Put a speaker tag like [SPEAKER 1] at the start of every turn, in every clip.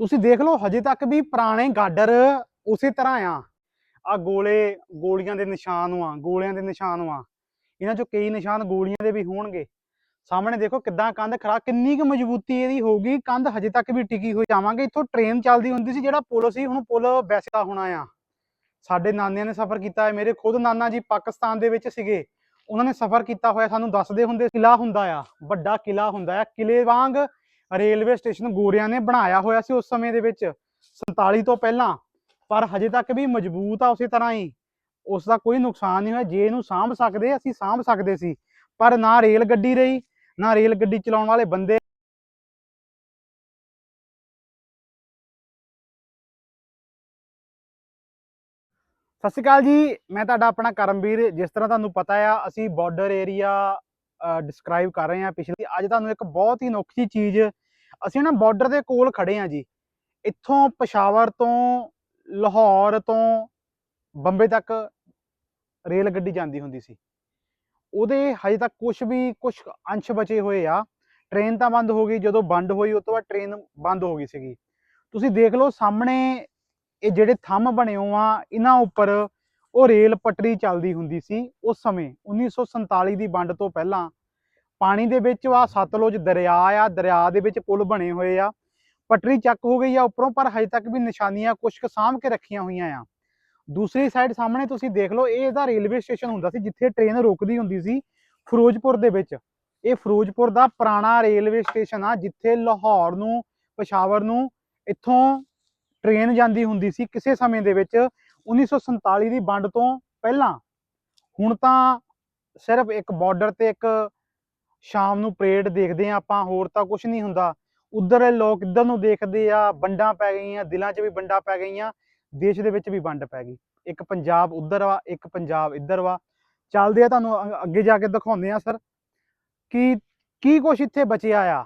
[SPEAKER 1] ਤੁਸੀਂ ਦੇਖ ਲਓ, ਹਜੇ ਤੱਕ ਵੀ ਪੁਰਾਣੇ ਗਾਡਰ ਉਸੇ ਤਰ੍ਹਾਂ ਆ। ਆ ਗੋਲੇ, ਗੋਲੀਆਂ ਦੇ ਨਿਸ਼ਾਨ ਆ ਗੋਲਿਆਂ ਦੇ ਨਿਸ਼ਾਨ ਆ ਇਹਨਾਂ ਚੋਂ ਕਈ ਨਿਸ਼ਾਨ ਗੋਲੀਆਂ ਦੇ ਵੀ ਹੋਣਗੇ। ਸਾਹਮਣੇ ਦੇਖੋ ਕਿੱਦਾਂ ਕੰਧ ਖੜਾ, ਕਿੰਨੀ ਕੁ ਮਜ਼ਬੂਤੀ ਇਹਦੀ ਹੋਊਗੀ, ਕੰਧ ਹਜੇ ਤੱਕ ਵੀ ਟਿਕੀ ਹੋਈ। ਜਾਵਾਂਗੇ, ਇੱਥੋਂ ਟ੍ਰੇਨ ਚੱਲਦੀ ਹੁੰਦੀ ਸੀ, ਜਿਹੜਾ ਪੁਲ ਸੀ, ਹੁਣ ਪੁਲ ਵੈਸਾ ਹੋਣਾ ਆ। ਸਾਡੇ ਨਾਨਿਆਂ ਨੇ ਸਫ਼ਰ ਕੀਤਾ ਹੈ, ਮੇਰੇ ਖੁਦ ਨਾਨਾ ਜੀ ਪਾਕਿਸਤਾਨ ਦੇ ਵਿੱਚ ਸੀਗੇ। ਉਹਨਾਂ ਨੇ ਸਫ਼ਰ ਕੀਤਾ ਹੋਇਆ, ਸਾਨੂੰ ਦੱਸਦੇ ਹੁੰਦੇ ਕਿਲਾ ਹੁੰਦਾ ਆ, ਵੱਡਾ ਕਿਲਾ ਹੁੰਦਾ ਆ ਕਿਲੇ ਵਾਂਗ ਰੇਲਵੇ ਸਟੇਸ਼ਨ ਗੋਰਿਆਂ ਨੇ ਬਣਾਇਆ ਹੋਇਆ ਸੀ ਉਸ ਸਮੇਂ ਦੇ ਵਿੱਚ। 47 ਤੋਂ ਪਹਿਲਾਂ। ਪਰ ਹਜੇ ਤੱਕ ਵੀ ਮਜ਼ਬੂਤ ਆ ਉਸੇ ਤਰ੍ਹਾਂ ਹੀ। ਉਸ ਦਾ ਕੋਈ ਨੁਕਸਾਨ ਨਹੀਂ ਹੋਇਆ। ਜੇ ਇਹਨੂੰ ਸਾਂਭ ਸਕਦੇ, ਅਸੀਂ ਸਾਂਭ ਸਕਦੇ ਸੀ। ਪਰ ਨਾ ਰੇਲ ਗੱਡੀ ਰਹੀ, ਨਾ ਰੇਲ ਗੱਡੀ ਚਲਾਉਣ ਵਾਲੇ ਬੰਦੇ ਸਤਿ ਸ਼੍ਰੀ ਅਕਾਲ ਜੀ। ਮੈਂ ਤੁਹਾਡਾ ਆਪਣਾ ਕਰਮਵੀਰ। ਜਿਸ ਤਰ੍ਹਾਂ ਤੁਹਾਨੂੰ ਪਤਾ ਆ, ਅਸੀਂ ਬਾਰਡਰ ਏਰੀਆ ਡਿਸਕ੍ਰਾਈਬ ਕਰ ਰਹੇ ਹਾਂ ਪਿਛਲੀ, ਅੱਜ ਤੁਹਾਨੂੰ ਇੱਕ ਬਹੁਤ ਹੀ ਅਨੋਖੀ ਚੀਜ਼, ਅਸੀਂ ਨਾ ਬਾਰਡਰ ਦੇ ਕੋਲ ਖੜੇ ਹਾਂ ਜੀ। ਇੱਥੋਂ ਪਸ਼ਾਵਰ ਤੋਂ ਲਾਹੌਰ ਤੋਂ ਬੰਬੇ ਤੱਕ ਰੇਲ ਗੱਡੀ ਜਾਂਦੀ ਹੁੰਦੀ ਸੀ। ਉਹਦੇ ਹਜੇ ਤੱਕ ਕੁਝ ਵੀ ਕੁਝ ਅੰਸ਼ ਬਚੇ ਹੋਏ ਆ। ਟ੍ਰੇਨ ਤਾਂ ਬੰਦ ਹੋ ਗਈ, ਜਦੋਂ ਬੰਦ ਹੋਈ, ਉਸ ਤੋਂ ਬਾਅਦ ਟ੍ਰੇਨ ਬੰਦ ਹੋ ਗਈ ਸੀਗੀ। ਤੁਸੀਂ ਦੇਖ ਲਓ ਸਾਹਮਣੇ, ਇਹ ਜਿਹੜੇ ਥੰਮ ਬਣੇ ਹੋ ਆ, ਇਹਨਾਂ ਉੱਪਰ ਉਹ ਰੇਲ ਪਟਰੀ ਚੱਲਦੀ ਹੁੰਦੀ ਸੀ ਉਸ ਸਮੇਂ 1947 ਦੀ ਵੰਡ ਤੋਂ ਪਹਿਲਾਂ। ਪਾਣੀ ਦੇ ਵਿੱਚ ਆ ਸਤਲੁਜ ਦਰਿਆ ਆ, ਦਰਿਆ ਦੇ ਵਿੱਚ ਪੁਲ ਬਣੇ ਹੋਏ ਆ। ਪਟਰੀ ਚੱਕ ਹੋ ਗਈ ਆ ਉੱਪਰੋਂ, ਪਰ ਹਜੇ ਤੱਕ ਵੀ ਨਿਸ਼ਾਨੀਆਂ ਕੁਝ ਕੁ ਸਾਂਭ ਕੇ ਰੱਖੀਆਂ ਹੋਈਆਂ ਆ। ਦੂਸਰੀ ਸਾਈਡ ਸਾਹਮਣੇ ਤੁਸੀਂ ਦੇਖ ਲਓ, ਇਹ ਇਹਦਾ ਰੇਲਵੇ ਸਟੇਸ਼ਨ ਹੁੰਦਾ ਸੀ, ਜਿੱਥੇ ਟ੍ਰੇਨ ਰੁਕਦੀ ਹੁੰਦੀ ਸੀ ਫਿਰੋਜ਼ਪੁਰ ਦੇ ਵਿੱਚ। ਇਹ ਫਿਰੋਜ਼ਪੁਰ ਦਾ ਪੁਰਾਣਾ ਰੇਲਵੇ ਸਟੇਸ਼ਨ ਆ, ਜਿੱਥੇ ਲਾਹੌਰ ਨੂੰ, ਪਸ਼ਾਵਰ ਨੂੰ ਇੱਥੋਂ ਟ੍ਰੇਨ ਜਾਂਦੀ ਹੁੰਦੀ ਸੀ ਕਿਸੇ ਸਮੇਂ ਦੇ ਵਿੱਚ 1947 ਦੀ ਵੰਡ ਤੋਂ ਪਹਿਲਾਂ। ਹੁਣ ਤਾਂ ਸਿਰਫ ਇੱਕ ਬਾਰਡਰ ਤੇ ਇੱਕ ਸ਼ਾਮ ਨੂੰ ਪਰੇਡ ਦੇਖਦੇ ਆ ਆਪਾਂ, ਹੋਰ ਤਾਂ ਕੁਝ ਨਹੀਂ ਹੁੰਦਾ। ਉਧਰ ਲੋਕ ਇੱਧਰ ਨੂੰ ਦੇਖਦੇ ਆ, ਵੰਡਾਂ ਪੈ ਗਈਆਂ, ਦਿਲਾਂ 'ਚ ਵੀ ਵੰਡਾਂ ਪੈ ਗਈਆਂ, ਦੇਸ਼ ਦੇ ਵਿੱਚ ਵੀ ਵੰਡ ਪੈ ਗਈ। ਇੱਕ ਪੰਜਾਬ ਉਧਰ ਵਾ, ਇੱਕ ਪੰਜਾਬ ਇੱਧਰ ਵਾ। ਚੱਲਦੇ ਆ ਤੁਹਾਨੂੰ ਅੱਗੇ ਜਾ ਕੇ ਦਿਖਾਉਂਦੇ ਆ ਸਰ ਕਿ ਕੀ ਕੁਛ ਇੱਥੇ ਬਚਿਆ ਆ।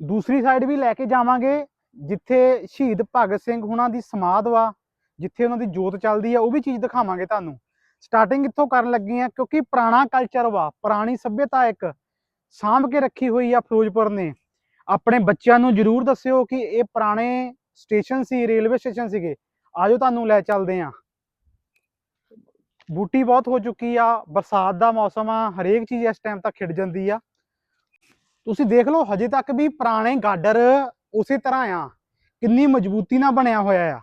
[SPEAKER 1] ਦੂਸਰੀ ਸਾਈਡ ਵੀ ਲੈ ਕੇ ਜਾਵਾਂਗੇ, ਜਿੱਥੇ ਸ਼ਹੀਦ ਭਗਤ ਸਿੰਘ ਹੁਣਾਂ ਦੀ ਸਮਾਧ ਵਾ, ਜਿੱਥੇ ਉਹਨਾਂ ਦੀ ਜੋਤ ਚੱਲਦੀ ਆ, ਉਹ ਵੀ ਚੀਜ਼ ਦਿਖਾਵਾਂਗੇ ਤੁਹਾਨੂੰ। ਸਟਾਰਟਿੰਗ ਇੱਥੋਂ ਕਰਨ ਲੱਗੇ ਆ ਕਿਉਂਕਿ ਪੁਰਾਣਾ ਕਲਚਰ ਵਾ, ਪੁਰਾਣੀ ਸੱਭਿਅਤਾ ਇੱਕ ਸਾਂਭ ਕੇ ਰੱਖੀ ਹੋਈ ਆ ਫਿਰੋਜ਼ਪੁਰ ਨੇ। ਆਪਣੇ ਬੱਚਿਆਂ ਨੂੰ ਜਰੂਰ ਦੱਸਿਓ ਕਿ ਇਹ ਪੁਰਾਣੇ ਸਟੇਸ਼ਨ ਸੀ, ਰੇਲਵੇ ਸਟੇਸ਼ਨ ਸੀਗੇ। ਆਜੋ ਤੁਹਾਨੂੰ ਲੈ ਚੱਲਦੇ ਆ। ਬੂਟੀ ਬਹੁਤ ਹੋ ਚੁੱਕੀ ਆ, ਬਰਸਾਤ ਦਾ ਮੌਸਮ ਆ, ਹਰੇਕ ਚੀਜ਼ ਇਸ ਟਾਈਮ ਤੱਕ ਖਿੜ ਜਾਂਦੀ ਆ। ਤੁਸੀਂ ਦੇਖ ਲਓ, ਹਜੇ ਤੱਕ ਵੀ ਪੁਰਾਣੇ ਗਾਡਰ ਉਸੇ ਤਰ੍ਹਾਂ ਆ, ਕਿੰਨੀ ਮਜ਼ਬੂਤੀ ਨਾਲ ਬਣਿਆ ਹੋਇਆ ਆ।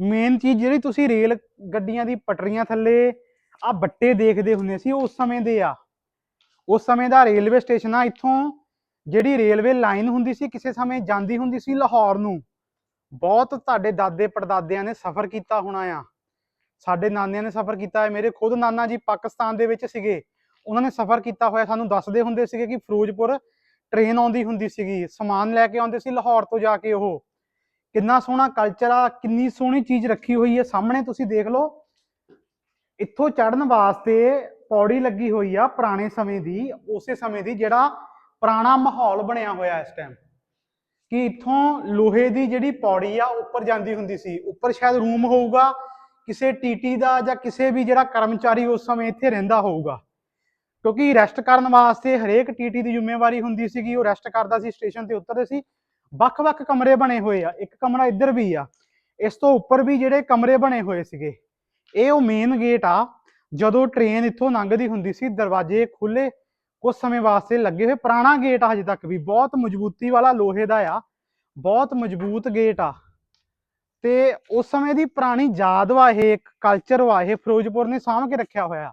[SPEAKER 1] ਮੇਨ ਚੀਜ਼ ਜਿਹੜੀ ਤੁਸੀਂ ਰੇਲ ਗੱਡੀਆਂ ਦੀ ਪਟਰੀਆਂ ਥੱਲੇ ਆ, ਬੱਟੇ ਦੇਖਦੇ ਹੁੰਦੇ ਸੀ ਉਸ ਸਮੇਂ ਦੇ ਆ। ਉਸ ਸਮੇਂ ਦਾ ਰੇਲਵੇ ਸਟੇਸ਼ਨ ਆ, ਇੱਥੋਂ ਜਿਹੜੀ ਰੇਲਵੇ ਲਾਈਨ ਹੁੰਦੀ ਸੀ, ਕਿਸੇ ਸਮੇਂ ਜਾਂਦੀ ਹੁੰਦੀ ਸੀ ਲਾਹੌਰ ਨੂੰ। ਬਹੁਤ ਤੁਹਾਡੇ ਦਾਦੇ ਪੜਦਾਦਿਆਂ ਨੇ ਸਫ਼ਰ ਕੀਤਾ ਹੋਣਾ ਆ। ਸਾਡੇ ਨਾਨਿਆਂ ਨੇ ਸਫ਼ਰ ਕੀਤਾ ਹੈ। ਮੇਰੇ ਖੁਦ ਨਾਨਾ ਜੀ ਪਾਕਿਸਤਾਨ ਦੇ ਵਿੱਚ ਸੀਗੇ। ਉਹਨਾਂ ਨੇ ਸਫ਼ਰ ਕੀਤਾ ਹੋਇਆ। ਸਾਨੂੰ ਦੱਸਦੇ ਹੁੰਦੇ ਸੀਗੇ ਕਿ ਫਿਰੋਜ਼ਪੁਰ ਟ੍ਰੇਨ ਆਉਂਦੀ ਹੁੰਦੀ ਸੀਗੀ। ਸਮਾਨ ਲੈ ਕੇ ਆਉਂਦੇ ਸੀ ਲਾਹੌਰ ਤੋਂ ਜਾ ਕੇ ਉਹ। ਕਿੰਨਾ ਸੋਹਣਾ ਕਲਚਰ ਆ, ਕਿੰਨੀ ਸੋਹਣੀ ਚੀਜ਼ ਰੱਖੀ ਹੋਈ ਹੈ। ਸਾਹਮਣੇ ਤੁਸੀਂ ਦੇਖ ਲਓ। ਇੱਥੋਂ ਚੜਨ ਵਾਸਤੇ ਪੌੜੀ ਲੱਗੀ ਹੋਈ ਆ ਪੁਰਾਣੇ ਸਮੇਂ ਦੀ, ਉਸੇ ਸਮੇਂ ਦੀ ਜਿਹੜਾ ਪੁਰਾਣਾ ਮਾਹੌਲ ਬਣਿਆ ਹੋਇਆ ਇਸ ਟਾਈਮ ਕਿ ਇੱਥੋਂ ਲੋਹੇ ਦੀ ਜਿਹੜੀ ਪੌੜੀ ਆ, ਉੱਪਰ ਜਾਂਦੀ ਹੁੰਦੀ ਸੀ। ਉੱਪਰ ਸ਼ਾਇਦ ਰੂਮ ਹੋਊਗਾ, ਕਿਸੇ ਟੀਟੀ ਦਾ ਜਾਂ ਕਿਸੇ ਵੀ ਜਿਹੜਾ ਕਰਮਚਾਰੀ ਉਸ ਸਮੇਂ ਇੱਥੇ ਰਹਿੰਦਾ ਹੋਊਗਾ। ਕਿਉਂਕਿ ਰੈਸਟ ਕਰਨ ਵਾਸਤੇ ਹਰੇਕ ਟੀਟੀ ਦੀ ਜ਼ਿੰਮੇਵਾਰੀ ਹੁੰਦੀ ਸੀਗੀ ਉਹ ਰੈਸਟ ਕਰਦਾ ਸੀ ਸਟੇਸ਼ਨ ਤੇ ਉਤਰਦੇ ਸੀ। ਵੱਖ-ਵੱਖ ਕਮਰੇ ਬਣੇ ਹੋਏ ਆ। ਇੱਕ ਕਮਰਾ ਇੱਧਰ ਵੀ ਆ। ਇਸ ਤੋਂ ਉੱਪਰ ਵੀ ਜਿਹੜੇ ਕਮਰੇ ਬਣੇ ਹੋਏ ਸੀਗੇ। ਇਹ ਉਹ ਮੇਨ ਗੇਟ ਆ। ਜਦੋਂ ਟ੍ਰੇਨ ਇੱਥੋਂ ਲੰਘਦੀ ਹੁੰਦੀ ਸੀ, ਦਰਵਾਜ਼ੇ ਖੁੱਲੇ ਕੁਝ ਸਮੇਂ ਵਾਸਤੇ ਲੱਗੇ ਹੋਏ ਪੁਰਾਣਾ ਗੇਟ ਆ ਹਜੇ ਤੱਕ ਵੀ, ਬਹੁਤ ਮਜ਼ਬੂਤੀ ਵਾਲਾ ਲੋਹੇ ਦਾ ਆ, ਬਹੁਤ ਮਜ਼ਬੂਤ ਗੇਟ ਆ। ਤੇ ਉਸ ਸਮੇਂ ਦੀ ਪੁਰਾਣੀ ਯਾਦ ਵਾ ਇਹ, ਇੱਕ ਕਲਚਰ ਵਾ ਇਹ, ਫਿਰੋਜ਼ਪੁਰ ਨੇ ਸਾਂਭ ਕੇ ਰੱਖਿਆ ਹੋਇਆ।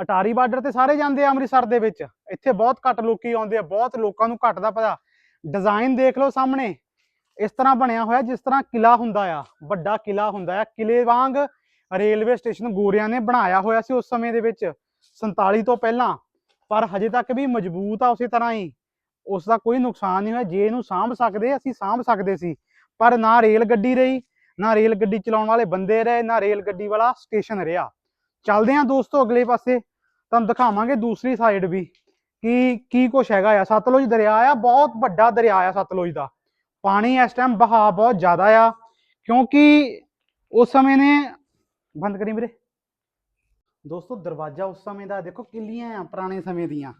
[SPEAKER 1] ਅਟਾਰੀ ਬਾਰਡਰ ਤੇ ਸਾਰੇ ਜਾਂਦੇ ਆ ਅੰਮ੍ਰਿਤਸਰ ਦੇ ਵਿੱਚ। ਇੱਥੇ ਬਹੁਤ ਘੱਟ ਲੋਕੀ ਆਉਂਦੇ ਆ, ਬਹੁਤ ਲੋਕਾਂ ਨੂੰ ਘੱਟ ਦਾ ਪਤਾ। ਡਿਜ਼ਾਈਨ ਦੇਖ ਲਓ ਸਾਹਮਣੇ। ਇਸ ਤਰ੍ਹਾਂ ਬਣਿਆ ਹੋਇਆ, ਜਿਸ ਤਰ੍ਹਾਂ ਕਿਲਾ ਹੁੰਦਾ ਆ, ਵੱਡਾ ਕਿਲਾ ਹੁੰਦਾ ਆ ਕਿਲੇ ਵਾਂਗ ਰੇਲਵੇ ਸਟੇਸ਼ਨ ਗੋਰਿਆਂ ਨੇ ਬਣਾਇਆ ਹੋਇਆ ਸੀ ਉਸ ਸਮੇਂ ਦੇ ਵਿੱਚ 47 ਤੋਂ ਪਹਿਲਾਂ। ਪਰ ਹਜੇ ਤੱਕ ਵੀ ਮਜ਼ਬੂਤ ਆ ਉਸੇ ਤਰ੍ਹਾਂ ਹੀ। ਉਸ ਦਾ ਕੋਈ ਨੁਕਸਾਨ ਨਹੀਂ ਹੋਇਆ, ਜੇ ਇਹਨੂੰ ਸਾਂਭ ਸਕਦੇ, ਅਸੀਂ ਸਾਂਭ ਸਕਦੇ ਸੀ। ਪਰ ਨਾ ਰੇਲ ਗੱਡੀ ਰਹੀ, ਨਾ ਰੇਲ ਗੱਡੀ ਚਲਾਉਣ ਵਾਲੇ ਬੰਦੇ ਰਹੇ, ਨਾ ਰੇਲ ਗੱਡੀ ਵਾਲਾ ਸਟੇਸ਼ਨ ਰਿਹਾ। ਚੱਲਦੇ ਹਾਂ ਦੋਸਤੋ ਅਗਲੇ ਪਾਸੇ, ਤੁਹਾਨੂੰ ਦਿਖਾਵਾਂਗੇ ਦੂਸਰੀ ਸਾਈਡ ਵੀ। ਕਿ, ਕੀ ਕੁਛ ਹੈਗਾ ਆ। ਸਤਲੁਜ ਦਰਿਆ ਆ, ਬਹੁਤ ਵੱਡਾ ਦਰਿਆ ਆ ਸਤਲੁਜ ਦਾ। ਪਾਣੀ ਇਸ ਟਾਈਮ ਬਹਾਅ ਬਹੁਤ ਜ਼ਿਆਦਾ ਆ, ਕਿਉਂਕਿ ਉਸ ਸਮੇਂ ਨੇ ਬੰਦ ਕਰੀ ਵੀਰੇ। ਦੋਸਤੋ, ਦਰਵਾਜ਼ਾ ਉਸ ਸਮੇਂ ਦਾ, ਦੇਖੋ ਕਿੱਲੀਆਂ ਆ ਪੁਰਾਣੇ ਸਮੇਂ ਦੀਆਂ।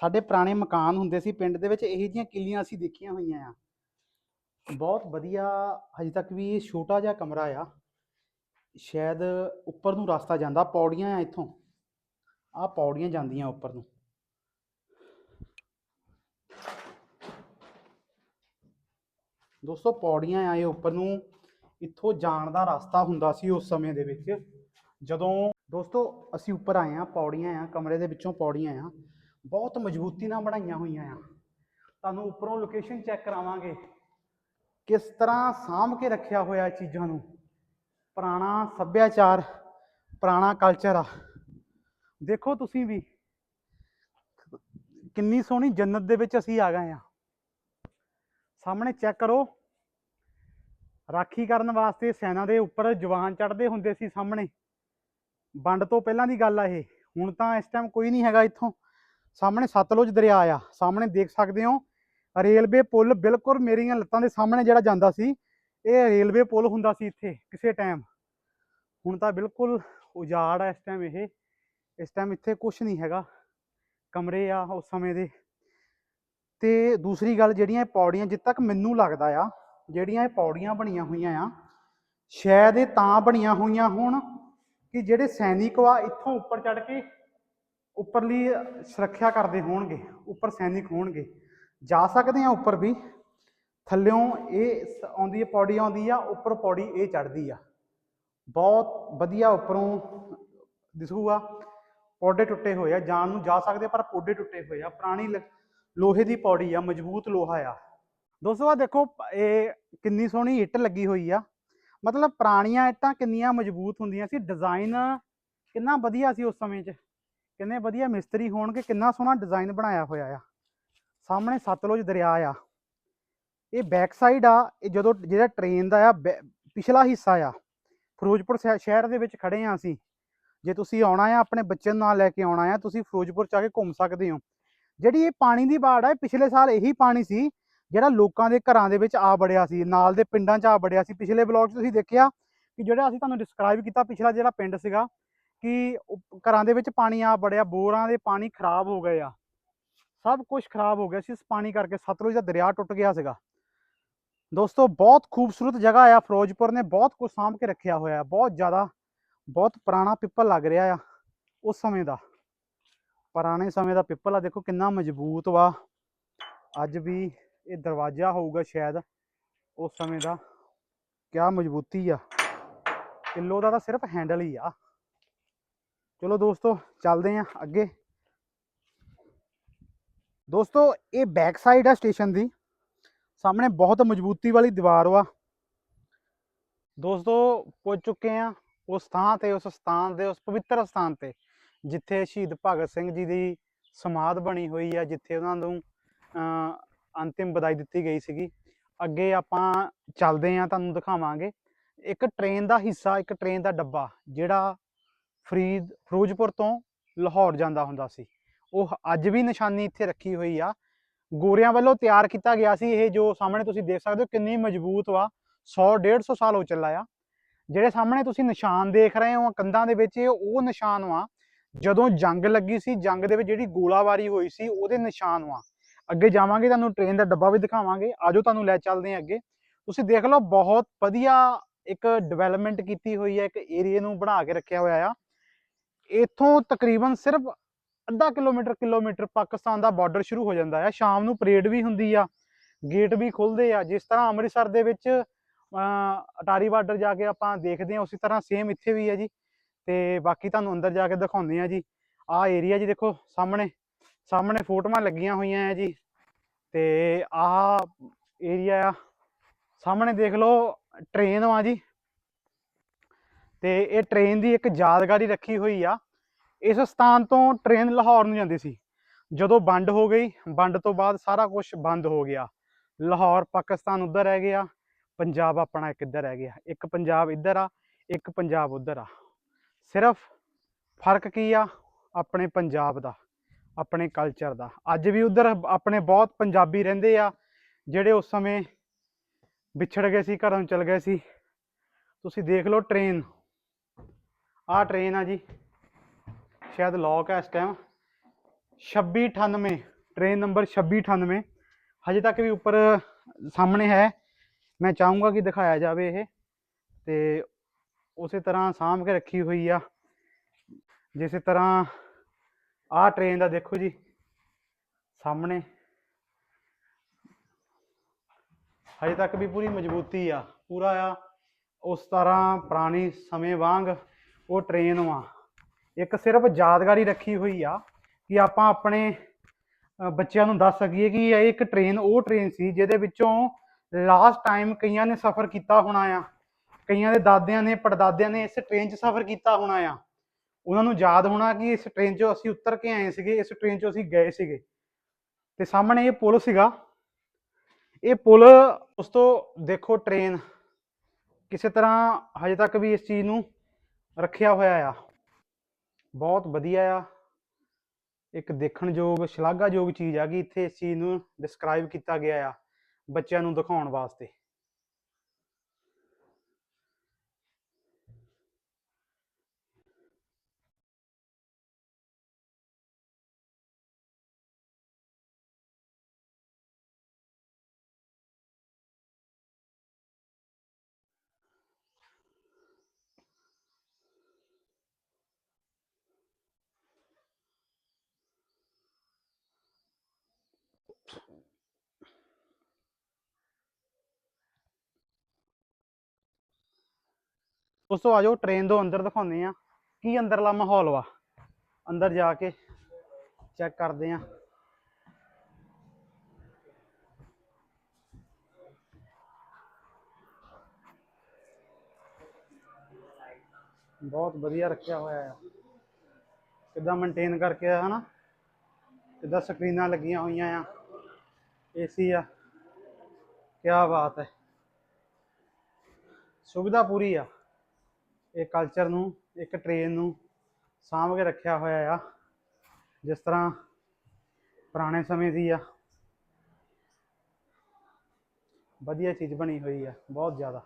[SPEAKER 1] ਸਾਡੇ ਪੁਰਾਣੇ ਮਕਾਨ ਹੁੰਦੇ ਸੀ, ਪਿੰਡ ਦੇ ਵਿੱਚ ਇਹੋ ਜਿਹੀਆਂ ਕਿੱਲੀਆਂ ਅਸੀਂ ਦੇਖੀਆਂ ਹੋਈਆਂ ਆ। ਬਹੁਤ ਵਧੀਆ, ਹਜੇ ਤੱਕ ਵੀ ਇਹ ਛੋਟਾ ਜਿਹਾ ਕਮਰਾ ਆ। ਸ਼ਾਇਦ ਉੱਪਰ ਨੂੰ ਰਸਤਾ ਜਾਂਦਾ, ਪੌੜੀਆਂ ਆ ਇੱਥੋਂ। ਆਹ ਪੌੜੀਆਂ ਜਾਂਦੀਆਂ ਉੱਪਰ ਨੂੰ। ਦੋਸਤੋ, ਪੌੜੀਆਂ ਆ ਇਹ ਉੱਪਰ ਨੂੰ। ਇੱਥੋਂ ਜਾਣ ਦਾ ਰਸਤਾ ਹੁੰਦਾ ਸੀ ਉਸ ਸਮੇਂ ਦੇ ਵਿੱਚ। ਜਦੋਂ ਦੋਸਤੋ, ਅਸੀਂ ਉੱਪਰ ਆਏ ਆ ਪੌੜੀਆਂ ਆ, ਕਮਰੇ ਦੇ ਵਿੱਚੋਂ ਪੌੜੀਆਂ ਆ, ਬਹੁਤ ਮਜ਼ਬੂਤੀ ਨਾਲ ਬਣਾਈਆਂ ਹੋਈਆਂ ਆ। ਤੁਹਾਨੂੰ ਉੱਪਰੋਂ ਲੋਕੇਸ਼ਨ ਚੈੱਕ ਕਰਾਵਾਂਗੇ। ਕਿਸ ਤਰ੍ਹਾਂ ਸਾਂਭ ਕੇ ਰੱਖਿਆ ਹੋਇਆ ਚੀਜ਼ਾਂ ਨੂੰ। ਪੁਰਾਣਾ ਸੱਭਿਆਚਾਰ, ਪੁਰਾਣਾ ਕਲਚਰ ਆ। ਦੇਖੋ ਤੁਸੀਂ ਵੀ, ਕਿੰਨੀ ਸੋਹਣੀ ਜੰਨਤ ਦੇ ਵਿੱਚ ਅਸੀਂ ਆ ਗਏ ਆ। ਸਾਹਮਣੇ ਚੈੱਕ ਕਰੋ। ਰਾਖੀ ਕਰਨ ਵਾਸਤੇ ਸੈਨਾ ਦੇ ਉੱਪਰ ਜਵਾਨ ਚੜਦੇ ਹੁੰਦੇ ਸੀ ਸਾਹਮਣੇ। ਵੰਡ ਤੋਂ ਪਹਿਲਾਂ ਦੀ ਗੱਲ ਆ ਇਹ। ਹੁਣ ਤਾਂ ਇਸ ਟਾਈਮ ਕੋਈ ਨਹੀਂ ਹੈਗਾ ਇੱਥੋਂ। ਸਾਹਮਣੇ ਸਤਲੁਜ ਦਰਿਆ ਆ। ਸਾਹਮਣੇ ਦੇਖ ਸਕਦੇ ਹੋ, ਰੇਲਵੇ ਪੁਲ ਬਿਲਕੁਲ ਮੇਰੀਆਂ ਲੱਤਾਂ ਦੇ ਸਾਹਮਣੇ ਜਿਹੜਾ ਜਾਂਦਾ ਸੀ, ਇਹ ਰੇਲਵੇ ਪੁਲ ਹੁੰਦਾ ਸੀ ਇੱਥੇ, ਕਿਸੇ ਟਾਈਮ ਹੁਣ ਤਾਂ ਬਿਲਕੁਲ ਉਜਾੜ ਆ ਇਸ ਟਾਈਮ ਇਹ। ਇਸ ਟਾਈਮ ਇੱਥੇ ਕੁਝ ਨਹੀਂ ਹੈਗਾ। ਕਮਰੇ ਆ ਉਸ ਸਮੇਂ ਦੇ। ਤੇ ਦੂਸਰੀ ਗੱਲ ਜਿਹੜੀਆਂ ਪੌੜੀਆਂ ਜਿੱਦ ਤੱਕ ਮੈਨੂੰ ਲੱਗਦਾ ਆ ਜਿਹੜੀਆਂ ਇਹ ਪੌੜੀਆਂ ਬਣੀਆਂ ਹੋਈਆਂ ਆ ਸ਼ਾਇਦ ਇਹ ਤਾਂ ਬਣੀਆਂ ਹੋਈਆਂ ਹੋਣ ਕਿ ਜਿਹੜੇ ਸੈਨਿਕ ਆ ਇੱਥੋਂ ਉੱਪਰ ਚੜ ਕੇ ਉੱਪਰਲੀ ਸੁਰੱਖਿਆ ਕਰਦੇ ਹੋਣਗੇ, ਉੱਪਰ ਸੈਨਿਕ ਹੋਣਗੇ। ਜਾ ਸਕਦੇ ਆ ਉੱਪਰ ਵੀ, ਥੱਲਿਓਂ ਇਹ ਆਉਂਦੀ ਹੈ, ਪੌੜੀ ਆਉਂਦੀ ਆ, ਉੱਪਰ ਪੌੜੀ ਇਹ ਚੜਦੀ ਆ। ਬਹੁਤ ਵਧੀਆ ਉੱਪਰੋਂ ਦਿਸੂਗਾ ਪੌੜੇ ਟੁੱਟੇ ਹੋਏ ਆ, ਜਾਣ ਨੂੰ ਜਾ ਸਕਦੇ ਪਰ ਪੌੜੇ ਟੁੱਟੇ ਹੋਏ ਆ। ਪੁਰਾਣੀ ਲ- ਲੋਹੇ ਦੀ ਪੌੜੀ ਆ, ਮਜ਼ਬੂਤ ਲੋਹਾ ਆ। ਦੋਸਤੋ ਆ ਦੇਖੋ, ਇਹ ਕਿੰਨੀ ਸੋਹਣੀ ਇੱਟ ਲੱਗੀ ਹੋਈ ਆ। ਮਤਲਬ ਪੁਰਾਣੀਆਂ ਇੱਟਾਂ ਕਿੰਨੀਆਂ ਮਜ਼ਬੂਤ ਹੁੰਦੀਆਂ ਸੀ। ਡਿਜ਼ਾਈਨ ਕਿੰਨਾ ਵਧੀਆ ਸੀ ਉਸ ਸਮੇਂ 'ਚ। ਕਿੰਨੇ ਵਧੀਆ ਮਿਸਤਰੀ ਹੋਣਗੇ, ਕਿੰਨਾ ਸੋਹਣਾ ਡਿਜ਼ਾਈਨ ਬਣਾਇਆ ਹੋਇਆ ਆ। ਸਾਹਮਣੇ ਸਤਲੁਜ ਦਰਿਆ ਆ। ਇਹ ਬੈਕ ਸਾਈਡ ਆ, ਇਹ ਜਦੋਂ ਜਿਹੜਾ ਟ੍ਰੇਨ ਦਾ ਆ, ਬੈ- ਪਿਛਲਾ ਹਿੱਸਾ ਆ। ਫਿਰੋਜ਼ਪੁਰ ਸ਼ਹਿ- ਸ਼ਹਿਰ ਦੇ ਵਿੱਚ ਖੜੇ ਆ ਅਸੀਂ। ਜੇ ਤੁਸੀਂ ਆਉਣਾ ਆ, ਆਪਣੇ ਬੱਚੇ ਨੂੰ ਨਾਲ ਲੈ ਕੇ ਆਉਣਾ ਆ, ਤੁਸੀਂ ਫਿਰੋਜ਼ਪੁਰ ਚ ਆ ਕੇ ਘੁੰਮ ਸਕਦੇ ਹੋ। ਜਿਹੜੀ ਇਹ ਪਾਣੀ ਦੀ ਬਾੜ ਆ ਪਿਛਲੇ ਸਾਲ ਇਹੀ ਪਾਣੀ ਸੀ ਜਿਹੜਾ ਲੋਕਾਂ ਦੇ ਘਰਾਂ ਦੇ ਵਿੱਚ ਆ ਵੜਿਆ ਸੀ, ਨਾਲ ਦੇ ਪਿੰਡਾਂ 'ਚ ਆ ਵੜਿਆ ਸੀ। ਪਿਛਲੇ ਬਲੌਗ 'ਚ ਤੁਸੀਂ ਦੇਖਿਆ ਕਿ ਜਿਹੜਾ ਅਸੀਂ ਤੁਹਾਨੂੰ ਡਿਸਕ੍ਰਾਈਬ ਕੀਤਾ ਪਿਛਲਾ ਜਿਹੜਾ ਪਿੰਡ ਸੀਗਾ ਕਿ ਘਰਾਂ ਦੇ ਵਿੱਚ ਪਾਣੀ ਆ ਵੜਿਆ, ਬੋਰਾਂ ਦੇ ਪਾਣੀ ਖਰਾਬ ਹੋ ਗਏ ਆ। ਸਭ ਕੁਝ ਖਰਾਬ ਹੋ ਗਿਆ ਸੀ, ਇਸ ਪਾਣੀ ਕਰਕੇ ਸਤਲੁਜ ਦਾ ਦਰਿਆ ਟੁੱਟ ਗਿਆ ਸੀਗਾ। ਦੋਸਤੋ, ਬਹੁਤ ਖੂਬਸੂਰਤ ਜਗ੍ਹਾ ਆ, ਫਿਰੋਜ਼ਪੁਰ ਨੇ ਬਹੁਤ ਕੁਝ ਸਾਂਭ ਕੇ ਰੱਖਿਆ ਹੋਇਆ, ਬਹੁਤ ਜ਼ਿਆਦਾ, ਬਹੁਤ ਪੁਰਾਣਾ ਪਿੱਪਲ ਲੱਗ ਰਿਹਾ ਆ ਉਸ ਸਮੇਂ ਦਾ। ਪੁਰਾਣੇ ਸਮੇਂ ਦਾ ਪਿੱਪਲ ਆ, ਦੇਖੋ ਕਿੰਨਾ ਮਜ਼ਬੂਤ ਵਾ। ਅੱਜ ਵੀ ਇਹ ਦਰਵਾਜ਼ਾ ਹੋਊਗਾ ਸ਼ਾਇਦ ਉਸ ਸਮੇਂ ਦਾ। ਕਿਆ ਮਜ਼ਬੂਤੀ ਆ। ਕਿਲੋ ਦਾ ਤਾਂ ਸਿਰਫ ਹੈਂਡਲ ਹੀ ਆ। ਚਲੋ ਦੋਸਤੋ ਚੱਲਦੇ ਆਂ ਅੱਗੇ। ਦੋਸਤੋ ਇਹ ਬੈਕ ਸਾਈਡ ਆ ਸਟੇਸ਼ਨ ਦੀ। ਸਾਹਮਣੇ ਬਹੁਤ ਮਜ਼ਬੂਤੀ ਵਾਲੀ ਦੀਵਾਰ ਵਾ। ਦੋਸਤੋ ਪਹੁੰਚ ਚੁੱਕੇ ਆ ਉਸ ਥਾਂ ਤੇ ਉਸ ਸਥਾਨ ਦੇ ਉਸ ਪਵਿੱਤਰ ਸਥਾਨ ਤੇ ਜਿੱਥੇ ਸ਼ਹੀਦ ਭਗਤ ਸਿੰਘ ਜੀ ਦੀ ਸਮਾਧ ਬਣੀ ਹੋਈ ਆ ਜਿੱਥੇ ਉਹਨਾਂ ਨੂੰ ਅਹ, ਅੰਤਿਮ ਵਿਦਾਈ ਦਿੱਤੀ ਗਈ ਸੀਗੀ। ਅੱਗੇ ਆਪਾਂ ਚੱਲਦੇ ਆ ਤੁਹਾਨੂੰ ਦਿਖਾਵਾਂਗੇ। ਇੱਕ ਟ੍ਰੇਨ ਦਾ ਹਿੱਸਾ, ਇੱਕ ਟ੍ਰੇਨ ਦਾ ਡੱਬਾ, ਜਿਹੜਾ ਫਰੀਦ, ਫਿਰੋਜ਼ਪੁਰ ਤੋਂ ਲਾਹੌਰ ਜਾਂਦਾ ਹੁੰਦਾ ਸੀ। ਉਹ ਅੱਜ ਵੀ ਨਿਸ਼ਾਨੀ ਇੱਥੇ ਰੱਖੀ ਹੋਈ ਆ। ਗੋਰਿਆਂ ਵੱਲੋਂ ਤਿਆਰ ਕੀਤਾ ਗਿਆ ਸੀ। ਇਹ ਜੋ ਸਾਹਮਣੇ ਤੁਸੀਂ ਦੇਖ ਸਕਦੇ ਹੋ, ਕਿੰਨੀ ਮਜ਼ਬੂਤ ਵਾ। 100 150 ਸਾਲ ਹੋ ਚੱਲਾ ਆ। ਜਿਹੜੇ ਸਾਹਮਣੇ ਤੁਸੀਂ ਨਿਸ਼ਾਨ ਦੇਖ ਰਹੇ ਹੋ, ਕੰਧਾਂ ਦੇ ਵਿੱਚ ਉਹ ਨਿਸ਼ਾਨ ਵਾ। ਜਦੋਂ ਜੰਗ ਲੱਗੀ ਸੀ, ਜੰਗ ਦੇ ਵਿੱਚ ਜਿਹੜੀ ਗੋਲਾਬਾਰੀ ਹੋਈ ਸੀ, ਉਹਦੇ ਨਿਸ਼ਾਨ ਵਾ। ਅੱਗੇ ਜਾਵਾਂਗੇ, ਤੁਹਾਨੂੰ ਟ੍ਰੇਨ ਦਾ ਡੱਬਾ ਵੀ ਦਿਖਾਵਾਂਗੇ। ਆਜੋ ਤੁਹਾਨੂੰ ਲੈ ਚੱਲਦੇ ਹਾਂ ਅੱਗੇ। ਤੁਸੀਂ ਦੇਖ ਲਓ, ਬਹੁਤ ਵਧੀਆ ਇੱਕ ਡਿਵੈਲਪਮੈਂਟ ਕੀਤੀ ਹੋਈ ਹੈ, ਇੱਕ ਏਰੀਆ ਨੂੰ ਬਣਾ ਕੇ ਰੱਖਿਆ ਹੋਇਆ ਆ। ਇੱਥੋਂ ਤਕਰੀਬਨ ਸਿਰਫ ਅੱਧਾ ਕਿਲੋਮੀਟਰ ਕਿਲੋਮੀਟਰ ਪਾਕਿਸਤਾਨ ਦਾ ਬਾਰਡਰ ਸ਼ੁਰੂ ਹੋ ਜਾਂਦਾ ਹੈ ਸ਼ਾਮ ਨੂੰ ਪਰੇਡ ਵੀ ਹੁੰਦੀ ਆ ਗੇਟ ਵੀ ਖੁੱਲਦੇ ਆ। ਜਿਸ ਤਰ੍ਹਾਂ ਅੰਮ੍ਰਿਤਸਰ ਦੇ ਵਿੱਚ ਅਟਾਰੀ ਬਾਰਡਰ ਜਾ ਕੇ ਆਪਾਂ ਦੇਖਦੇ ਹਾਂ, ਉਸੇ ਤਰ੍ਹਾਂ ਸੇਮ ਇੱਥੇ ਵੀ ਹੈ ਜੀ। ਤੇ ਬਾਕੀ ਤੁਹਾਨੂੰ ਅੰਦਰ ਜਾ ਕੇ ਦਿਖਾਉਂਦੇ ਆ ਜੀ। ਆਹ ਏਰੀਆ ਜੀ ਦੇਖੋ ਸਾਹਮਣੇ। ਸਾਹਮਣੇ ਫੋਟੋਆਂ ਲੱਗੀਆਂ ਹੋਈਆਂ ਹੈ ਜੀ। ਤੇ ਆਹ ਏਰੀਆ ਆ। ਸਾਹਮਣੇ ਦੇਖ ਲਓ ਟ੍ਰੇਨ ਆ ਜੀ। ਤੇ ਇਹ ਟ੍ਰੇਨ ਦੀ ਇੱਕ ਯਾਦਗਾਰੀ ਰੱਖੀ ਹੋਈ ਆ। ਇਸ ਸਥਾਨ ਤੋਂ ਟ੍ਰੇਨ ਲਾਹੌਰ ਨੂੰ ਜਾਂਦੀ ਸੀ। ਜਦੋਂ ਵੰਡ ਹੋ ਗਈ ਵੰਡ ਤੋਂ ਬਾਅਦ ਸਾਰਾ ਕੁਝ ਬੰਦ ਹੋ ਗਿਆ। ਲਾਹੌਰ, ਪਾਕਿਸਤਾਨ ਉੱਧਰ ਰਹਿ ਗਿਆ। ਪੰਜਾਬ ਆਪਣਾ ਇੱਕ ਇੱਧਰ ਰਹਿ ਗਿਆ। ਇੱਕ ਪੰਜਾਬ ਇੱਧਰ ਆ, ਇੱਕ ਪੰਜਾਬ ਉੱਧਰ ਆ। ਸਿਰਫ ਫ਼ਰਕ ਕੀ ਆ? ਆਪਣੇ ਪੰਜਾਬ ਦਾ। ਆਪਣੇ ਕਲਚਰ ਦਾ। ਅੱਜ ਵੀ ਉੱਧਰ ਆਪਣੇ ਬਹੁਤ ਪੰਜਾਬੀ ਰਹਿੰਦੇ ਆ, ਜਿਹੜੇ ਉਸ ਸਮੇਂ ਵਿਛੜ ਗਏ ਸੀ, ਘਰੋਂ ਚਲ ਗਏ ਸੀ। ਤੁਸੀਂ ਦੇਖ ਲਓ ਟ੍ਰੇਨ ਆਹ ਟ੍ਰੇਨ ਆ ਜੀ। ਸ਼ਾਇਦ ਲੌਕ ਹੈ ਇਸ ਟਾਈਮ 2698 ਟ੍ਰੇਨ ਨੰਬਰ 2698 ਹਜੇ ਤੱਕ ਵੀ ਉੱਪਰ ਸਾਹਮਣੇ ਹੈ। ਮੈਂ ਚਾਹੂੰਗਾ ਕਿ ਦਿਖਾਇਆ ਜਾਵੇ ਇਹ। ਤੇ ਉਸੇ ਤਰ੍ਹਾਂ ਸਾਂਭ ਕੇ ਰੱਖੀ ਹੋਈ ਆ। ਜਿਸੇ ਤਰ੍ਹਾਂ ਆਹ ਟ੍ਰੇਨ ਦਾ ਦੇਖੋ ਜੀ, ਸਾਹਮਣੇ। ਹਜੇ ਤੱਕ ਵੀ ਪੂਰੀ ਮਜ਼ਬੂਤੀ ਆ, ਪੂਰਾ ਆ। ਉਸ ਤਰ੍ਹਾਂ ਪੁਰਾਣੀ ਸਮੇਂ ਵਾਂਗ ਉਹ ਟ੍ਰੇਨ ਵਾ। ਇੱਕ ਸਿਰਫ ਯਾਦਗਾਰੀ ਰੱਖੀ ਹੋਈ ਆ ਕਿ ਆਪਾਂ ਆਪਣੇ ਬੱਚਿਆਂ ਨੂੰ ਦੱਸ ਸਕੀਏ ਕਿ ਇਹ ਇੱਕ ਟ੍ਰੇਨ ਉਹ ਟ੍ਰੇਨ ਸੀ ਜਿਹਦੇ ਵਿੱਚੋਂ ਲਾਸਟ ਟਾਈਮ ਕਈਆਂ ਨੇ ਸਫ਼ਰ ਕੀਤਾ ਹੋਣਾ ਆ। ਕਈਆਂ ਦੇ ਦਾਦਿਆਂ ਨੇ, ਪੜਦਾਦਿਆਂ ਨੇ ਇਸ ਟ੍ਰੇਨ 'ਚ ਸਫ਼ਰ ਕੀਤਾ ਹੋਣਾ ਆ। ਉਹਨਾਂ ਨੂੰ ਯਾਦ ਹੋਣਾ ਕਿ ਇਸ ਟ੍ਰੇਨ 'ਚੋਂ ਅਸੀਂ ਉਤਰ ਕੇ ਆਏ ਸੀਗੇ, ਇਸ ਟ੍ਰੇਨ 'ਚੋਂ ਅਸੀਂ ਗਏ ਸੀਗੇ। ਤੇ ਸਾਹਮਣੇ ਇਹ ਪੁਲ ਸੀਗਾ। ਇਹ ਪੁਲ ਉਸ ਤੋਂ ਦੇਖੋ ਟ੍ਰੇਨ ਕਿਸੇ ਤਰ੍ਹਾਂ ਹਜੇ ਤੱਕ ਵੀ ਇਸ ਚੀਜ਼ ਨੂੰ ਰੱਖਿਆ ਹੋਇਆ ਆ। ਬਹੁਤ ਵਧੀਆ ਆ। ਇੱਕ ਦੇਖਣਯੋਗ, ਸ਼ਲਾਘਾਯੋਗ ਚੀਜ਼ ਆ ਕਿ ਇੱਥੇ ਇਸ ਚੀਜ਼ ਨੂੰ ਡਿਸਕ੍ਰਾਈਬ ਕੀਤਾ ਗਿਆ ਆ ਬੱਚਿਆਂ ਨੂੰ ਦਿਖਾਉਣ ਵਾਸਤੇ। ਉਸ ਤੋਂ ਆਜੋ ਟ੍ਰੇਨ ਤੋਂ ਅੰਦਰ ਦਿਖਾਉਂਦੇ ਆ ਕੀ ਅੰਦਰਲਾ ਮਾਹੌਲ ਵਾ। ਅੰਦਰ ਜਾ ਕੇ ਚੈੱਕ ਕਰਦੇ ਆ ਬਹੁਤ ਵਧੀਆ ਰੱਖਿਆ ਹੋਇਆ ਆ। ਕਿੱਦਾਂ ਮੇਨਟੇਨ ਕਰਕੇ ਆ, ਹਨਾ? ਕਿੱਦਾਂ ਸਕਰੀਨਾਂ ਲੱਗੀਆਂ ਹੋਈਆਂ ਆ। ਏਸੀ ਆ। ਕੀ ਬਾਤ ਹੈ। ਸੁਵਿਧਾ ਪੂਰੀ ਆ। ਇਹ ਕਲਚਰ ਨੂੰ, ਇੱਕ ਟ੍ਰੇਨ ਨੂੰ ਸਾਂਭ ਕੇ ਰੱਖਿਆ ਹੋਇਆ ਆ, ਜਿਸ ਤਰ੍ਹਾਂ ਪੁਰਾਣੇ ਸਮੇਂ ਦੀ ਆ। ਵਧੀਆ ਚੀਜ਼ ਬਣੀ ਹੋਈ ਆ, ਬਹੁਤ ਜ਼ਿਆਦਾ।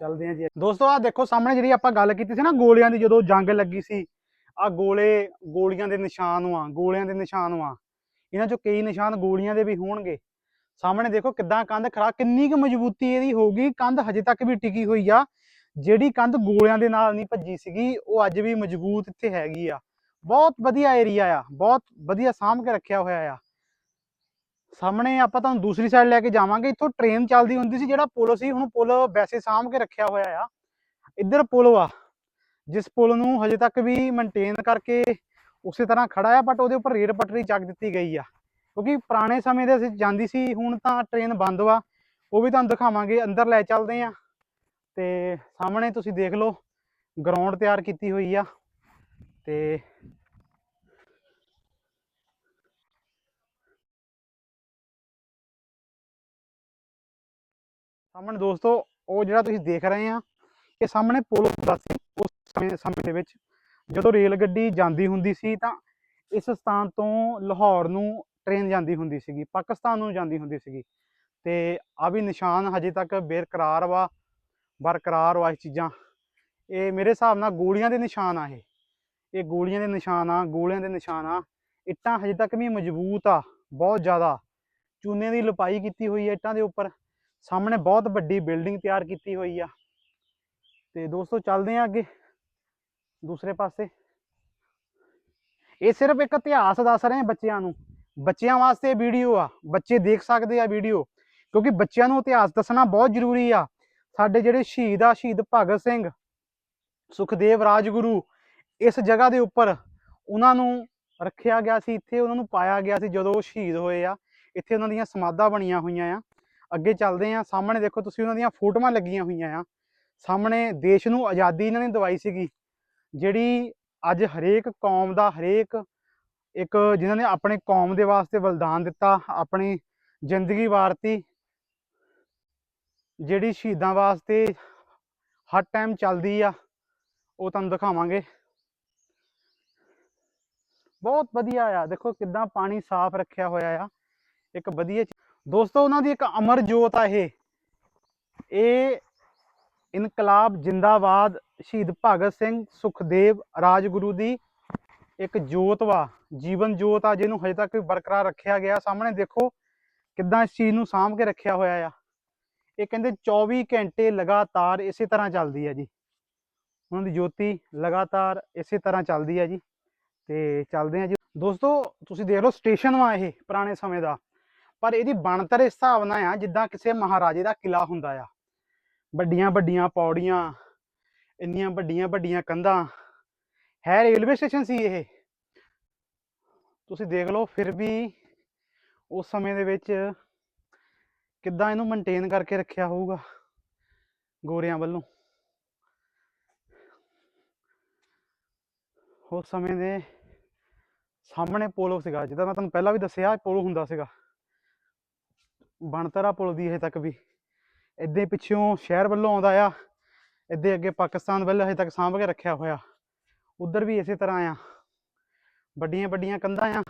[SPEAKER 1] ਚੱਲਦੇ ਆ ਜੀ। ਦੋਸਤੋ ਆ ਦੇਖੋ ਸਾਹਮਣੇ ਜਿਹੜੀ ਆਪਾਂ ਗੱਲ ਕੀਤੀ ਸੀ ਨਾ ਗੋਲੀਆਂ ਦੀ, ਜਦੋਂ ਜੰਗ ਲੱਗੀ ਸੀ ਆ ਗੋਲੇ ਗੋਲੀਆਂ ਦੇ ਨਿਸ਼ਾਨ ਆ ਗੋਲਿਆਂ ਦੇ ਨਿਸ਼ਾਨ ਆ ਇਹਨਾਂ ਚੋਂ ਕਈ ਨਿਸ਼ਾਨ ਗੋਲੀਆਂ ਦੇ ਵੀ ਹੋਣਗੇ। ਸਾਹਮਣੇ ਦੇਖੋ ਕਿੱਦਾਂ ਕੰਧ ਖੜਾ, ਕਿੰਨੀ ਕੁ ਮਜ਼ਬੂਤੀ ਇਹਦੀ ਹੋਊਗੀ, ਕੰਧ ਹਜੇ ਤੱਕ ਵੀ ਟਿਕੀ ਹੋਈ ਆ। ਜਿਹੜੀ ਕੰਧ ਗੋਲਿਆਂ ਦੇ ਨਾਲ ਨਹੀਂ ਭੱਜੀ ਸੀਗੀ, ਉਹ ਅੱਜ ਵੀ ਮਜ਼ਬੂਤ ਇੱਥੇ ਹੈਗੀ ਆ। ਬਹੁਤ ਵਧੀਆ ਏਰੀਆ ਆ, ਬਹੁਤ ਵਧੀਆ ਸਾਂਭ ਕੇ ਰੱਖਿਆ ਹੋਇਆ ਆ। ਸਾਹਮਣੇ ਆਪਾਂ ਤੁਹਾਨੂੰ ਦੂਸਰੀ ਸਾਈਡ ਲੈ ਕੇ ਜਾਵਾਂਗੇ, ਇੱਥੋਂ ਟ੍ਰੇਨ ਚੱਲਦੀ ਹੁੰਦੀ ਸੀ ਜਿਹੜਾ ਪੁਲ ਸੀ, ਹੁਣ ਪੁਲ ਵੈਸੇ ਸਾਂਭ ਕੇ ਰੱਖਿਆ ਹੋਇਆ ਆ। ਇੱਧਰ ਪੁਲ ਆ ਜਿਸ ਪੁਲ ਨੂੰ ਹਜੇ ਤੱਕ ਵੀ ਮੇਨਟੇਨ ਕਰਕੇ ਉਸੇ ਤਰ੍ਹਾਂ ਖੜਾ ਆ ਬਟ ਉਹਦੇ ਉੱਪਰ ਰੇਲ ਪਟੜੀ ਚੱਕ ਦਿੱਤੀ ਗਈ ਆ। ਕਿਉਂਕਿ ਪੁਰਾਣੇ ਸਮੇਂ ਦੇ ਅਸੀਂ ਜਾਂਦੀ ਸੀ, ਹੁਣ ਤਾਂ ਟ੍ਰੇਨ ਬੰਦ ਵਾ। ਉਹ ਵੀ ਤੁਹਾਨੂੰ ਦਿਖਾਵਾਂਗੇ, ਅੰਦਰ ਲੈ ਚੱਲਦੇ ਆ। ਤੇ ਸਾਹਮਣੇ ਤੁਸੀਂ ਦੇਖ ਲਓ ਗਰਾਊਂਡ ਤਿਆਰ ਕੀਤੀ ਹੋਈ ਆ ਤੇ ਸਾਹਮਣੇ ਦੋਸਤੋ, ਉਹ ਜਿਹੜਾ ਤੁਸੀਂ ਦੇਖ ਰਹੇ ਆ ਇਹ ਸਾਹਮਣੇ ਪੁਲ ਹੁੰਦਾ ਸੀ, ਉਸ ਸਮੇਂ ਸਮੇਂ ਦੇ ਵਿੱਚ ਜਦੋਂ ਰੇਲ ਗੱਡੀ ਜਾਂਦੀ ਹੁੰਦੀ ਸੀ ਤਾਂ ਇਸ ਸਥਾਨ ਤੋਂ ਲਾਹੌਰ ਨੂੰ ਟ੍ਰੇਨ ਜਾਂਦੀ ਹੁੰਦੀ ਸੀਗੀ, ਪਾਕਿਸਤਾਨ ਨੂੰ ਜਾਂਦੀ ਹੁੰਦੀ ਸੀਗੀ ਤੇ ਆ ਵੀ ਨਿਸ਼ਾਨ ਹਜੇ ਤੱਕ ਬੇਰਕਰਾਰ ਵਾ ਬਰਕਰਾਰ ਵਾ ਇਹ ਚੀਜ਼ਾਂ। ਇਹ ਮੇਰੇ ਹਿਸਾਬ ਨਾਲ ਗੋਲੀਆਂ ਦੇ ਨਿਸ਼ਾਨ ਆ ਇਹ। ਇਹ ਗੋਲੀਆਂ ਦੇ ਨਿਸ਼ਾਨ ਆ, ਗੋਲਿਆਂ ਦੇ ਨਿਸ਼ਾਨ ਆ। ਇੱਟਾਂ ਹਜੇ ਤੱਕ ਵੀ ਮਜ਼ਬੂਤ ਆ, ਬਹੁਤ ਜ਼ਿਆਦਾ। ਚੂਨੇ ਦੀ ਲਪਾਈ ਕੀਤੀ ਹੋਈ ਹੈ ਇੱਟਾਂ ਦੇ ਉੱਪਰ। ਸਾਹਮਣੇ ਬਹੁਤ ਵੱਡੀ ਬਿਲਡਿੰਗ ਤਿਆਰ ਕੀਤੀ ਹੋਈ ਆ। ਤੇ ਦੋਸਤੋ, ਚੱਲਦੇ ਆ ਅੱਗੇ। ਦੂਸਰੇ ਪਾਸੇ। ਇਹ ਸਿਰਫ ਇੱਕ ਇਤਿਹਾਸ ਦੱਸ ਰਹੇ ਬੱਚਿਆਂ ਨੂੰ। ਬੱਚਿਆਂ ਵਾਸਤੇ ਵੀਡੀਓ ਆ। ਬੱਚੇ ਦੇਖ ਸਕਦੇ ਆ ਵੀਡੀਓ। ਕਿਉਂਕਿ ਬੱਚਿਆਂ ਨੂੰ ਇਤਿਹਾਸ ਦੱਸਣਾ ਬਹੁਤ ਜ਼ਰੂਰੀ ਆ। ਸਾਡੇ ਜਿਹੜੇ ਸ਼ਹੀਦ ਆ, ਸ਼ਹੀਦ ਭਗਤ ਸਿੰਘ, ਸੁਖਦੇਵ ਰਾਜਗੁਰੂ, ਇਸ ਜਗ੍ਹਾ ਦੇ ਉੱਪਰ ਉਹਨਾਂ ਨੂੰ ਰੱਖਿਆ ਗਿਆ ਸੀ, ਇੱਥੇ ਉਹਨਾਂ ਨੂੰ ਪਾਇਆ ਗਿਆ ਸੀ ਜਦੋਂ ਉਹ ਸ਼ਹੀਦ ਹੋਏ ਆ। ਇੱਥੇ ਉਹਨਾਂ ਦੀਆਂ ਸਮਾਧਾਂ ਬਣੀਆਂ ਹੋਈਆਂ ਆ। ਅੱਗੇ ਚੱਲਦੇ ਆ, ਸਾਹਮਣੇ ਦੇਖੋ ਤੁਸੀਂ ਉਹਨਾਂ ਦੀਆਂ ਫੋਟੋਆਂ ਲੱਗੀਆਂ ਹੋਈਆਂ ਆ। ਸਾਹਮਣੇ ਦੇਸ਼ ਨੂੰ ਆਜ਼ਾਦੀ ਇਹਨਾਂ ਨੇ ਦਵਾਈ ਸੀਗੀ। ਜਿਹੜੀ ਅੱਜ ਹਰੇਕ ਕੌਮ ਦਾ, ਹਰੇਕ ਇੱਕ ਜਿਨ੍ਹਾਂ ਨੇ ਆਪਣੇ ਕੌਮ ਦੇ ਵਾਸਤੇ ਬਲਿਦਾਨ ਦਿੱਤਾ, ਆਪਣੀ ਜ਼ਿੰਦਗੀ ਵਾਰਤੀ ਜਿਹੜੀ ਸ਼ਹੀਦਾਂ ਵਾਸਤੇ ਹਰ ਟਾਈਮ ਚੱਲਦੀ ਆ, ਉਹ ਤੁਹਾਨੂੰ ਦਿਖਾਵਾਂਗੇ। ਬਹੁਤ ਵਧੀਆ ਆ, ਦੇਖੋ ਕਿੱਦਾਂ ਪਾਣੀ ਸਾਫ਼ ਰੱਖਿਆ ਹੋਇਆ ਆ, ਇੱਕ ਵਧੀਆ ਦੋਸਤੋ ਉਹਨਾਂ ਦੀ ਇੱਕ ਅਮਰ ਜੋਤ ਆ ਇਹ। ਇਹ ਇਨਕਲਾਬ ਜਿੰਦਾਬਾਦ ਸ਼ਹੀਦ ਭਗਤ ਸਿੰਘ ਸੁਖਦੇਵ ਰਾਜਗੁਰੂ ਦੀ ਇੱਕ ਜੋਤ ਵਾ, ਜੀਵਨ ਜੋਤ ਆ, ਜਿਹਨੂੰ ਹਜੇ ਤੱਕ ਵੀ ਬਰਕਰਾਰ ਰੱਖਿਆ ਗਿਆ। ਸਾਹਮਣੇ ਦੇਖੋ ਕਿੱਦਾਂ ਇਸ ਚੀਜ਼ ਨੂੰ ਸਾਂਭ ਕੇ ਰੱਖਿਆ ਹੋਇਆ ਆ। ਇਹ ਕਹਿੰਦੇ 24 ਘੰਟੇ ਲਗਾਤਾਰ ਇਸੇ ਤਰ੍ਹਾਂ ਚੱਲਦੀ ਹੈ ਜੀ। ਉਹਨਾਂ ਦੀ ਜੋਤੀ ਲਗਾਤਾਰ ਇਸੇ ਤਰ੍ਹਾਂ ਚੱਲਦੀ ਹੈ ਜੀ ਤੇ ਚੱਲਦੇ ਆ ਜੀ। ਦੋਸਤੋ, ਤੁਸੀਂ ਦੇਖ ਲਓ ਸਟੇਸ਼ਨ ਵਾ ਇਹ ਪੁਰਾਣੇ ਸਮੇਂ ਦਾ। ਪਰ ਇਹਦੀ ਬਣਤਰ ਇਸ ਹਿਸਾਬ ਨਾਲ ਆ, ਜਿੱਦਾਂ ਕਿਸੇ ਮਹਾਰਾਜੇ ਦਾ ਕਿਲਾ ਹੁੰਦਾ ਆ। ਵੱਡੀਆਂ ਵੱਡੀਆਂ ਪੌੜੀਆਂ, ਇੰਨੀਆਂ ਵੱਡੀਆਂ ਵੱਡੀਆਂ ਕੰਧਾਂ। ਹੈ ਰੇਲਵੇ ਸਟੇਸ਼ਨ ਸੀ ਇਹ। ਤੁਸੀਂ ਦੇਖ ਲਓ, ਫਿਰ ਵੀ ਉਸ ਸਮੇਂ ਦੇ ਵਿੱਚ ਕਿੱਦਾਂ ਇਹਨੂੰ ਮੇਨਟੇਨ ਕਰਕੇ ਰੱਖਿਆ ਹੋਊਗਾ ਗੋਰਿਆਂ ਵੱਲੋਂ? ਉਸ ਸਮੇਂ ਦੇ ਸਾਹਮਣੇ ਪੁਲ ਸੀਗਾ ਜਿਹਦਾ ਮੈਂ ਤੁਹਾਨੂੰ ਪਹਿਲਾਂ ਵੀ ਦੱਸਿਆ, ਪੁਲ ਹੁੰਦਾ ਸੀਗਾ। ਬਣਤਰਾ ਪੁਲ ਦੀ ਹਜੇ ਤੱਕ ਵੀ। ਇੱਦਾਂ ਪਿੱਛੋਂ ਸ਼ਹਿਰ ਵੱਲੋਂ ਆਉਂਦਾ ਆ ਇੱਦੇ ਅੱਗੇ ਪਾਕਿਸਤਾਨ ਵੱਲ ਹਜੇ ਤੱਕ ਸਾਂਭ ਕੇ ਰੱਖਿਆ ਹੋਇਆ। ਉਧਰ ਵੀ ਇਸੇ ਤਰ੍ਹਾਂ ਆ। ਵੱਡੀਆਂ ਵੱਡੀਆਂ ਕੰਧਾਂ ਆ।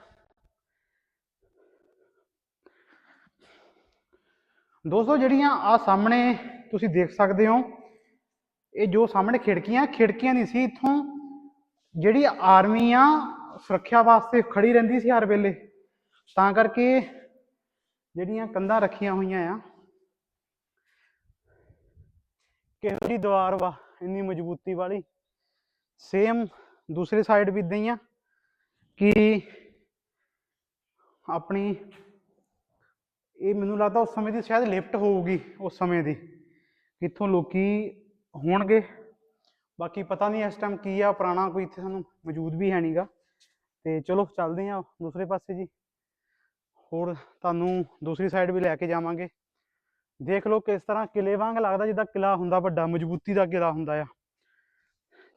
[SPEAKER 1] ਦੋਸਤੋ, ਜਿਹੜੀਆਂ ਆ ਸਾਹਮਣੇ ਤੁਸੀਂ ਦੇਖ ਸਕਦੇ ਹੋ, ਇਹ ਜੋ ਸਾਹਮਣੇ ਖਿੜਕੀਆਂ ਖਿੜਕੀਆਂ ਨਹੀਂ ਸੀ, ਇੱਥੋਂ ਜਿਹੜੀ ਆਰਮੀ ਆ, ਸੁਰੱਖਿਆ ਵਾਸਤੇ ਖੜੀ ਰਹਿੰਦੀ ਸੀ ਹਰ ਵੇਲੇ। ਤਾਂ ਕਰਕੇ ਜਿਹੜੀਆਂ ਕੰਧਾਂ ਰੱਖੀਆਂ ਹੋਈਆਂ ਆ ਕਿਹੋ ਜਿਹੀ ਦੀਵਾਰ ਵਾ, ਇੰਨੀ ਮਜ਼ਬੂਤੀ ਵਾਲੀ ਸੇਮ ਦੂਸਰੀ ਸਾਈਡ ਵੀ ਇਦਾਂ ਹੀ ਆ, ਕਿ ਆਪਣੀ ਇਹ ਮੈਨੂੰ ਲੱਗਦਾ ਉਸ ਸਮੇਂ ਦੀ ਸ਼ਾਇਦ ਲਿਫਟ ਹੋਊਗੀ, ਉਸ ਸਮੇਂ ਦੀ। ਇੱਥੋਂ ਲੋਕੀ ਹੋਣਗੇ? ਬਾਕੀ ਪਤਾ ਨਹੀਂ ਇਸ ਟਾਈਮ ਕੀ ਆ, ਪੁਰਾਣਾ ਕੋਈ ਇੱਥੇ ਸਾਨੂੰ ਮੌਜੂਦ ਵੀ ਹੈ ਨਹੀਂਗਾ। ਤੇ ਚਲੋ, ਚੱਲਦੇ ਆ ਦੂਸਰੇ ਪਾਸੇ ਜੀ। ਹੋਰ ਤੁਹਾਨੂੰ ਦੂਸਰੀ ਸਾਈਡ ਵੀ ਲੈ ਕੇ ਜਾਵਾਂਗੇ। ਦੇਖ ਲਓ ਕਿਸ ਤਰ੍ਹਾਂ ਕਿਲੇ ਵਾਂਗ ਲੱਗਦਾ ਜਿੱਦਾਂ ਕਿਲਾ ਹੁੰਦਾ ਵੱਡਾ, ਮਜ਼ਬੂਤੀ ਦਾ ਕਿਲਾ ਹੁੰਦਾ ਆ।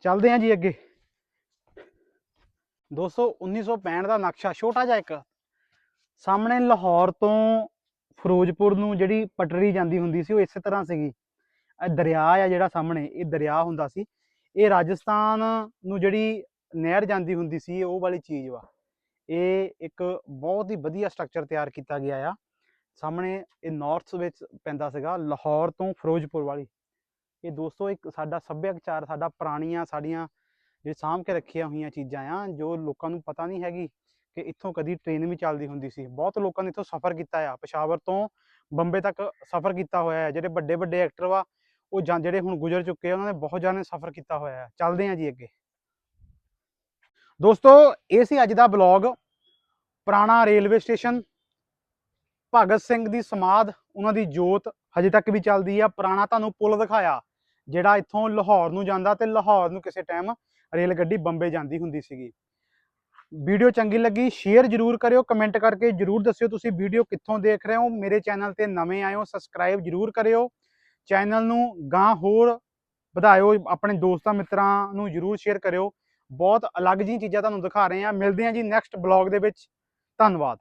[SPEAKER 1] ਚੱਲਦੇ ਆ ਜੀ ਅੱਗੇ। ਦੋਸਤੋ 1965 ਦਾ ਨਕਸ਼ਾ ਛੋਟਾ ਜਿਹਾ ਇੱਕ। ਸਾਹਮਣੇ ਲਾਹੌਰ ਤੋਂ ਫਿਰੋਜ਼ਪੁਰ ਨੂੰ ਜਿਹੜੀ ਪਟੜੀ ਜਾਂਦੀ ਹੁੰਦੀ ਸੀ, ਉਹ ਇਸੇ ਤਰ੍ਹਾਂ ਸੀਗੀ। ਇਹ ਦਰਿਆ ਆ ਜਿਹੜਾ ਸਾਹਮਣੇ, ਇਹ ਦਰਿਆ ਹੁੰਦਾ ਸੀ। ਇਹ ਰਾਜਸਥਾਨ ਨੂੰ ਜਿਹੜੀ ਨਹਿਰ ਜਾਂਦੀ ਹੁੰਦੀ ਸੀ, ਉਹ ਵਾਲੀ ਚੀਜ਼ ਵਾ। ਇਹ ਇੱਕ ਬਹੁਤ ਹੀ ਵਧੀਆ ਸਟਰਕਚਰ ਤਿਆਰ ਕੀਤਾ ਗਿਆ ਆ। ਸਾਹਮਣੇ ਇਹ ਨਾਰਥ ਵਿੱਚ ਪੈਂਦਾ ਸੀਗਾ, ਲਾਹੌਰ ਤੋਂ ਫਿਰੋਜ਼ਪੁਰ ਵਾਲੀ। ਇਹ ਦੋਸਤੋ, ਇੱਕ ਸਾਡਾ ਸੱਭਿਆਚਾਰ, ਸਾਡਾ ਪੁਰਾਣੀਆਂ, ਸਾਡੀਆਂ ਜੇ ਸਾਂਭ ਕੇ ਰੱਖੀਆਂ ਹੋਈਆਂ ਚੀਜ਼ਾਂ ਆ, ਜੋ ਲੋਕਾਂ ਨੂੰ ਪਤਾ ਨਹੀਂ ਹੈਗੀ। ਕਿ ਇੱਥੋਂ ਕਦੀ ਟ੍ਰੇਨ ਵੀ ਚੱਲਦੀ ਹੁੰਦੀ ਸੀ। ਬਹੁਤ ਲੋਕਾਂ ਨੇ ਇੱਥੋਂ ਸਫ਼ਰ ਕੀਤਾ ਆ। ਪਸ਼ਾਵਰ ਤੋਂ ਬੰਬੇ ਤੱਕ ਸਫ਼ਰ ਕੀਤਾ ਹੋਇਆ ਹੈ ਜਿਹੜੇ ਵੱਡੇ ਵੱਡੇ ਐਕਟਰ ਵਾ, ਉਹ ਜਿਹੜੇ ਹੁਣ ਗੁਜ਼ਰ ਚੁੱਕੇ ਆ, ਉਹਨਾਂ ਨੇ ਬਹੁਤ ਜਾਣੇ ਸਫ਼ਰ ਕੀਤਾ ਹੋਇਆ ਹੈ ਚੱਲਦੇ ਹਾਂ ਜੀ ਅੱਗੇ। ਦੋਸਤੋ, ਇਹ ਸੀ ਅੱਜ ਦਾ ਬਲੌਗ ਪੁਰਾਣਾ ਰੇਲਵੇ ਸਟੇਸ਼ਨ ਭਗਤ ਸਿੰਘ ਦੀ ਸਮਾਧ, ਉਹਨਾਂ ਦੀ ਜੋਤ ਹਜੇ ਤੱਕ ਵੀ ਚੱਲਦੀ ਆ। ਪੁਰਾਣਾ ਤੁਹਾਨੂੰ ਪੁਲ ਦਿਖਾਇਆ, ਜਿਹੜਾ ਇੱਥੋਂ ਲਾਹੌਰ ਨੂੰ ਜਾਂਦਾ ਤੇ ਲਾਹੌਰ ਨੂੰ ਕਿਸੇ ਟਾਈਮ ਰੇਲ ਗੱਡੀ ਬੰਬੇ ਜਾਂਦੀ ਹੁੰਦੀ ਸੀਗੀ। ਵੀਡੀਓ ਚੰਗੀ ਲੱਗੀ ਸ਼ੇਅਰ ਜਰੂਰ ਕਰਿਓ ਕਮੈਂਟ ਕਰਕੇ ਜਰੂਰ ਦੱਸਿਓ ਤੁਸੀਂ ਵੀਡੀਓ ਕਿੱਥੋਂ ਦੇਖ ਰਹੇ ਹੋ। ਮੇਰੇ ਚੈਨਲ ਤੇ ਨਵੇਂ ਆਏ ਹੋ ਸਬਸਕ੍ਰਾਈਬ ਜਰੂਰ ਕਰਿਓ। ਚੈਨਲ ਨੂੰ ਗਾਂ ਹੋਰ ਵਧਾਇਓ, ਆਪਣੇ ਦੋਸਤਾਂ ਮਿੱਤਰਾਂ ਨੂੰ ਜਰੂਰ ਸ਼ੇਅਰ ਕਰਿਓ। ਬਹੁਤ ਅਲੱਗ ਜਿਹੀ ਚੀਜ਼ਾਂ ਤੁਹਾਨੂੰ ਦਿਖਾ ਰਹੇ ਹਾਂ। ਮਿਲਦੇ ਹਾਂ ਜੀ ਨੈਕਸਟ ਬਲੌਗ ਦੇ ਵਿੱਚ। ਧੰਨਵਾਦ।